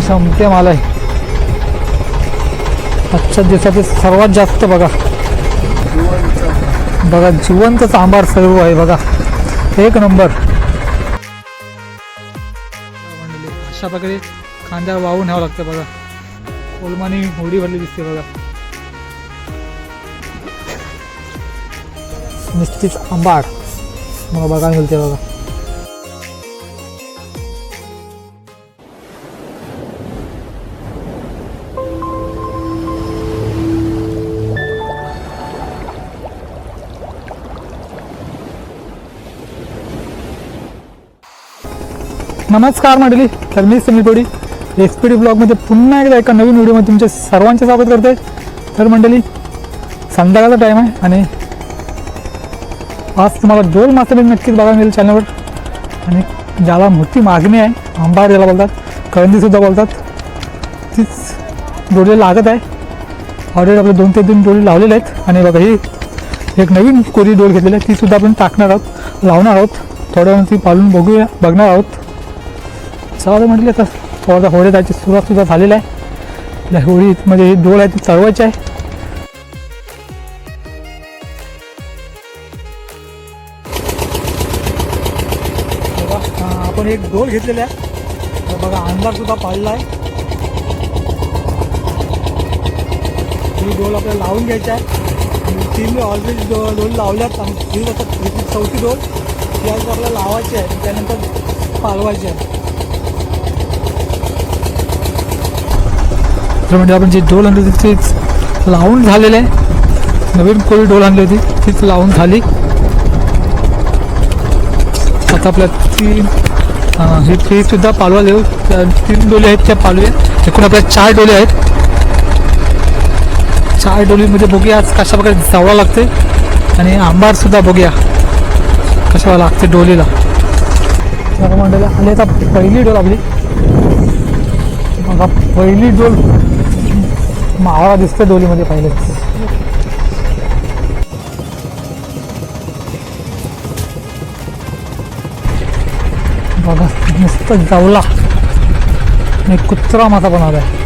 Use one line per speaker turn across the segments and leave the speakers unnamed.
संपते माल आहे आजच्या दिवसाचे सर्वात जास्त बघा. बघा जिवंत सांबार सर्व आहे बघा. एक नंबर. अशा प्रकारे खांद्यावर वाहून न्यावं लागतं बघा. कोलमानी होडी भरली दिसते बघा. निश्चित आंबाड मला बघायला मिळते बघा. नमस्कार मंडळी. तर मी Sameer Todi S P D ब्लॉगमध्ये पुन्हा एकदा एका नवीन व्हिडिओमध्ये तुमचे सर्वांचे स्वागत करते. तर मंडळी संध्याकाळचा टाईम आहे आणि आज तुम्हाला दोन मासे नक्कीच बघायला मिळेल चॅनलवर आणि ज्याला मोठी मागणी आहे आंबाड ज्याला बोलतात करंदीसुद्धा बोलतात तीच डोळे लागत आहे. ऑलरेडी आपले दोन ते तीन डोळे लावलेले आहेत. आणि बघा ही एक नवीन कोरी डोल घेतलेली आहे. तीसुद्धा आपण टाकणार आहोत लावणार आहोत. थोड्या वेळ ती पालून बघूया बघणार आहोत. चला म्हटलं तर थोडा होळी जायची सुरुवात सुद्धा आहे आहे. या म्हणजे ही डोळ आहे ती चढवायची आहे. आपण एक डोल घेतलेला आहे. तर बघा अंधार सुद्धा पाडला आहे. ही डोल आपल्याला लावून घ्यायची आहे. तीन ऑलरेडी डो डोल लावल्यात आणि चौथी डोल ती आज आपल्याला लावायची आहे त्यानंतर पालवायची आहे. म्हणजे आपण जे डोल आणली होती तीच लावून झालेलं आहे. नवीन कोळी डोल आणली होती तीच लावून झाली. आता आपल्या तीन हे ती सुद्धा पालवा देऊ त्या तीन डोले आहेत त्या पालव्या एकूण आपल्या चार डोले आहेत. चार डोलीमध्ये बघूया आज कशा प्रकारे जावळा लागते आणि आंबार सुद्धा बघूया कशा लागते डोलीला. तर आणि आली आता पहिली डोल आपली. बघा पहिली डोल मावळा दिसते डोलीमध्ये पाहिलं बघा नुसतं जावला आणि कुत्रा मासा बनवला आहे.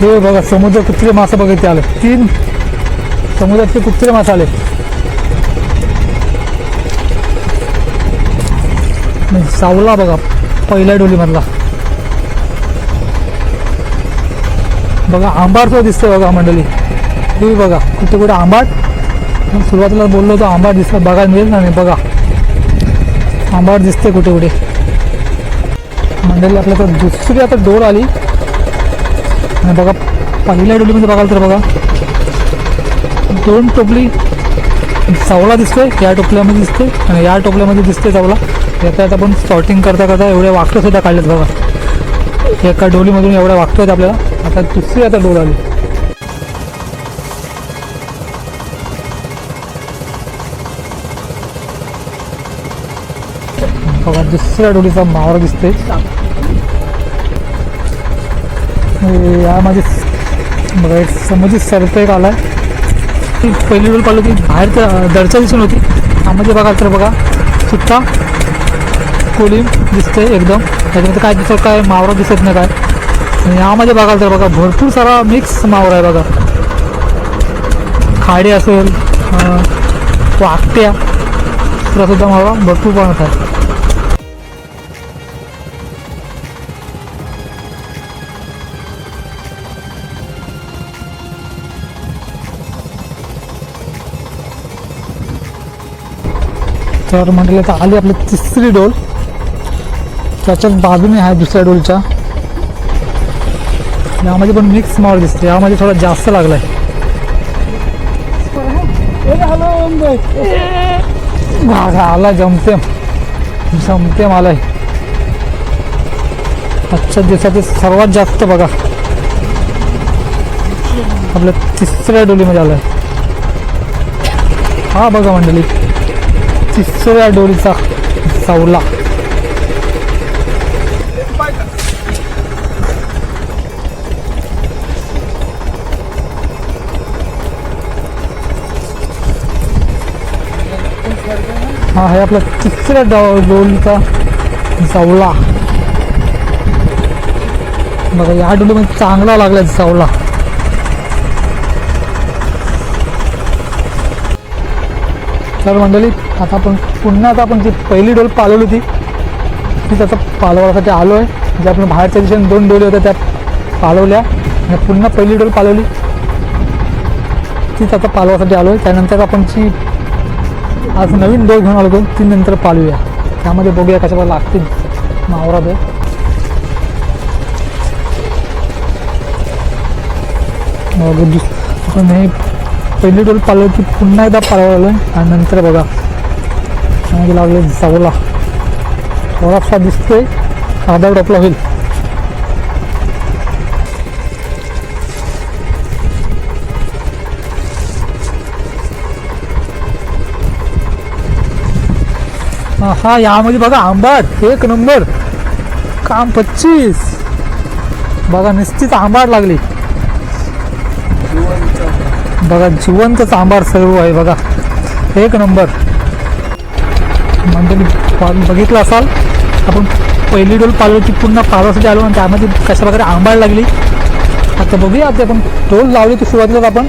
हे बघा समुद्र कुत्रे मासे बघितले आले. तीन समुद्रातले कुत्रे मासे आले. आणि सावला बघा पहिल्या डोलीमधला. बघा आंबाट तो दिसतोय बघा मंडळी. हे बघा कुठे कुठे आंबाट सुरुवातीला बोललो होतो आंबाट दिसतं बघायला मिळेल ना नाही बघा. आंबाट दिसते कुठे कुठे. मंडळी आपल्या तर दुसरी आता डोर आली. आणि बघा पहिल्या डोलीमध्ये बघाल तर बघा. दोन टोपली सावळा दिसतोय या टोपल्यामध्ये दिसते आणि या टोपल्यामध्ये दिसते सावला. यात आता आपण सॉर्टिंग करता करता एवढ्या वाकटं सुद्धा काढलेत बघा. एका डोलीमधून एवढ्या वाकटं आहेत आपल्याला. आता दुसरी आता डोल आली. बघा दुसऱ्या डोलीचा मावरा दिसते या यामध्ये बघा एक समजी सरत एक आलाय. ती पहिली डोल पाहिली होती बाहेर तर दरच्या दिसून होती त्यामध्ये म्हणजे बघा तर बघा सुट्टा. कोलिम दिसते एकदम. त्याच्यामध्ये काय दिसत काय? मावरा दिसत नाही काय? आणि यामध्ये बघाल तर बघा भरपूर सारा मिक्स मावरा आहे बघा. खाडी असेल वाकट्या सुद्धा मावरा भरपूर पाण्यात आहे. तर म्हटलं तर आली आपली तिसरी डोल. त्याच्याच बाजूने आहे दुसऱ्या डोलच्या. यामध्ये पण मिक्स मावळ दिसते यामध्ये थोडा जास्त लागलाय. आला जमते. जमते मला आजच्या दिवसाचे सर्वात जास्त बघा. आपल्या तिसऱ्या डोलीमध्ये आलाय. हा बघा मंडळी. तिसऱ्या डोलीचा सावला. हा आहे आपला तिसऱ्या डो डोलीचा सावला. बघा या डोलीमध्ये चांगला लागला सावला. तर मंडळी आता आपण पुन्हा आता आपण जी पहिली डोल पालवली होती तीच आता पालवासाठी आलो आहे जे आपण बाहेरच्या दिशेने दोन डोली होत्या त्या पालवल्या आणि पुन्हा पहिली डोल पालवली तीच आता पालवासाठी आलो आहे त्यानंतर आपण जी आज नवीन डोल घेऊन आलो होतो तीन नंतर पाळूया त्यामध्ये बघूया कशाला लागतील. मावरा दे. मग आपण हे पहिली डोल पाळलं की पुन्हा एकदा पाळावं लागलं आहे आणि नंतर बघा. त्यामध्ये लागले जावला. थोडासा दिसतोय. अर्धा डोपला होईल. हा, यामध्ये बघा आंबाट एक नंबर. काम पच्चीस. बघा निश्चित आंबाट लागली. बघा जिवंतच आंबार सर्व आहे बघा. एक नंबर. म्हणजे बघितलं असाल? आपण पहिली डोल पालव पुन्हा पालवासाठी आलो आणि त्यामध्ये कशा प्रकारे आंबाड लागली? आता बघूया आता आपण डोल लावली ती सुरुवातीलाच आपण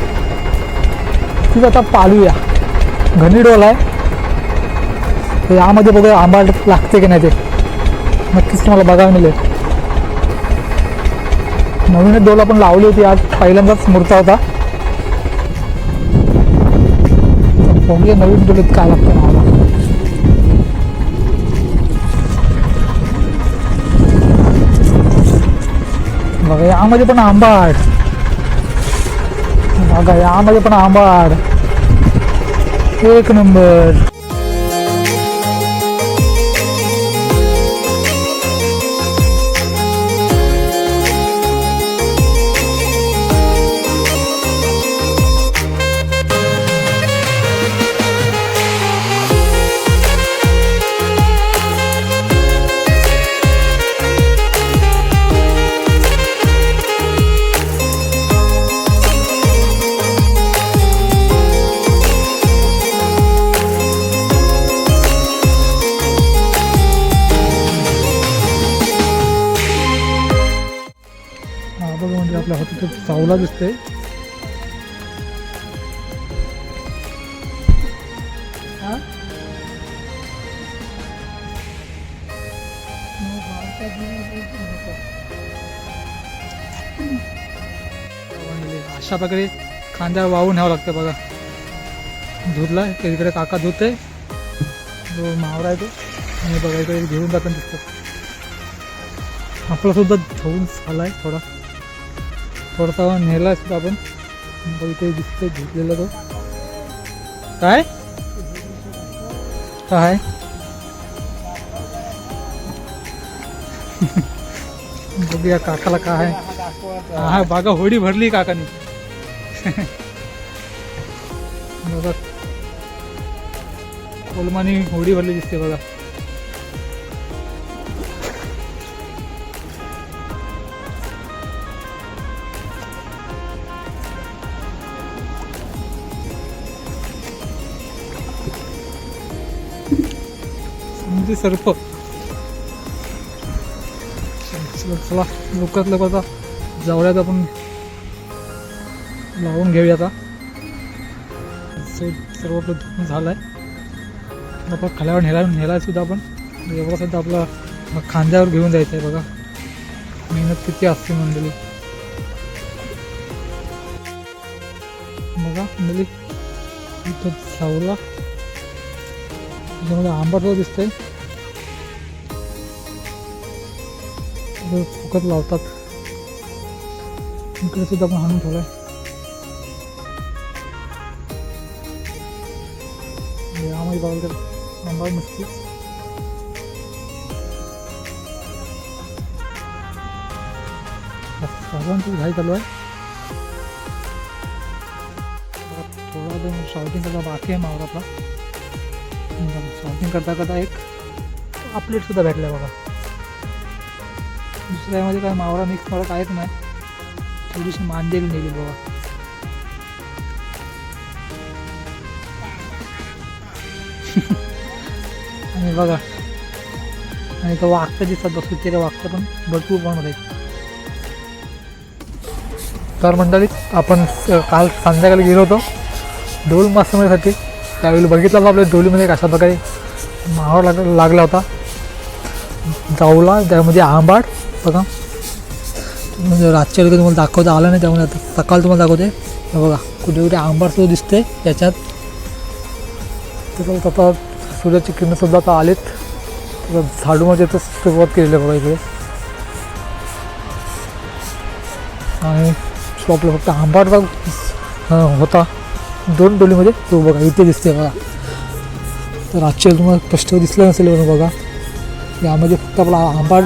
तीच आता पालूया. घनी डोल आहे. यामध्ये बघूया आंबाट लागते की नाही ते? नक्कीच तुम्हाला बघायला मिळेल. नवीन डोल आपण लावली होती आज पहिल्यांदाच मूर्ता होता. बघूया नवीन डोलीत काय लागतं आम्हाला. बघा यामध्ये पण आंबाड बघा यामध्ये पण आंबाड एक नंबर. आपल्या हातात तो चावला दिसतोय. हा? म्हणजे अशा प्रकारे खांद्यावर वाहून न्यावं लागतं बघा. धुतला इकडे काका धुते जो मावरा आहे तो आणि बघा इकडे घेऊन जाताना दिसतं आपला सुद्धा घेऊन झालाय थोडा. थोडासा नेला असतो आपण. बघ इथे दिसतोय घेतलेला तो. काय? काय? बघूया काकाला काय आहे. हा बागा होडी भरली काकानी. बघा. कोलमानी होडी भरली दिसते बघा. समुद्री सर्प. चला लवकरात लवकर आता जावळ्यात आपण. लावून घेऊया आता. सर्व आपलं धुणं झालं आहे आपला खाल्यावर नेला नेला सुद्धा आपण. एवढा सुद्धा आपला खांद्यावर घेऊन जायचं आहे बघा. मेहनत किती असते मंडळी. बघा मंडळी इथं सावला त्याच्यामध्ये आंबट दिसतंय. इकडे फुकट लावतात. इकडे सुद्धा आपण हाणून ठेवलाय. यामध्ये बघायला तर आंबा नसतेच सर्वांची घाई चालू आहे. थोडा दोन शॉर्टिंग करता बाकी आहे मावरातला. शॉर्टिंग करता करता एक अपलेट सुद्धा भेटलाय बघा. दुसऱ्यामध्ये काय मावळा मिक्स मला काहीच नाही थोडीशी मांदेली नेली बघा आणि बघा आणि तो वागतं दिसतात बघतो ते वागतं पण भरपूर पण आहे. तर मंडळीत आपण काल संध्याकाळी गेलो होतो डोल मासेमारीसाठी त्यावेळी बघितलं होतं आपल्या डोलीमध्ये कशा प्रकारे मावा लाग लागला होता. जाऊला त्यामध्ये आंबाड बघा. म्हणजे रातच्या वेळी तुम्हाला दाखवता आलं नाही त्यामुळे आता सकाळ तुम्हाला दाखवते. हे बघा कुठे कुठे आंबाड सुद्धा दिसते याच्यात. तसंच आता सूर्याची किरणसुद्धा आता आलेत. आता झाडूमध्ये म्हणजे तर सुरुवात केलेली आहे बघा इकडे. आणि तो आपला फक्त आंबार होता. दोन डोलीमध्ये तो बघा इथे दिसते बघा. तर आजच्या तुम्हाला स्पष्ट दिसलं नसेल बघा. यामध्ये फक्त आपला आंबाड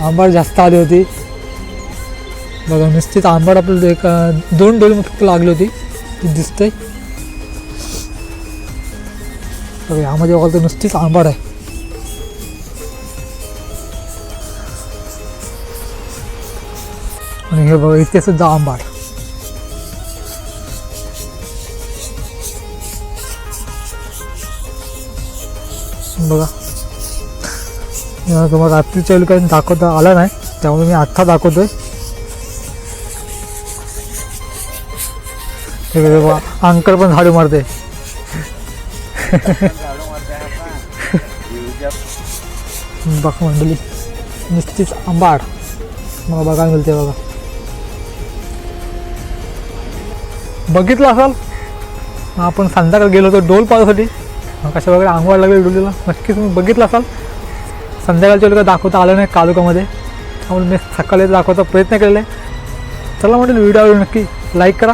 आंबाड जास्त आली होती. बघा नुसतीच आंबाड आपल्याला एक दोन डोलीमध्ये फक्त लागली होती. ती दिसते बघा यामध्ये बघाल तर नुसतीच आंबाड आहे. आणि हे बघा इथे सुद्धा आंबाड. बघा. तुम्हाला रात्रीच्या वेळी काही दाखवता आला नाही त्यामुळे मी आत्ता दाखवतोय. अंकल पण झाडू मारते बघ मंडळी नुसतीच आंबाड. मला बघायला मिळते बघा. बघितलं असाल? आपण संध्याकाळी गेलो होतो डोल पाहण्यासाठी. कशा वगैरे आंघोळ लागले डोलीला. नक्कीच तुम्ही बघितलं असाल. संध्याकाळच्या वेळी दाखवता आलं नाही कालुकामध्ये. त्यामुळे मी सकाळी दाखवायचा प्रयत्न केलेला आहे. चला म्हणजे व्हिडिओ नक्की लाईक करा.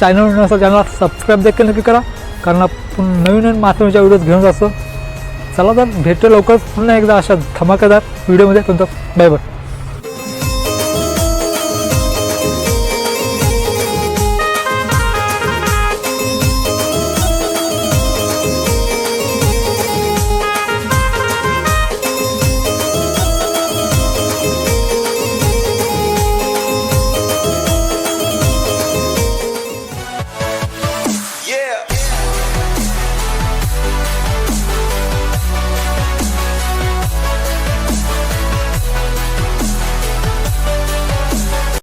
चॅनल नसा चॅनलला सबस्क्राईब देखील नक्की करा. कारण आपण नवीन नवीन माध्यमाच्या व्हिडिओज घेऊन जातो. चला तर भेटतो लवकरच पुन्हा एकदा अशा धमाकेदार व्हिडिओमध्ये तुमचं बाय बाय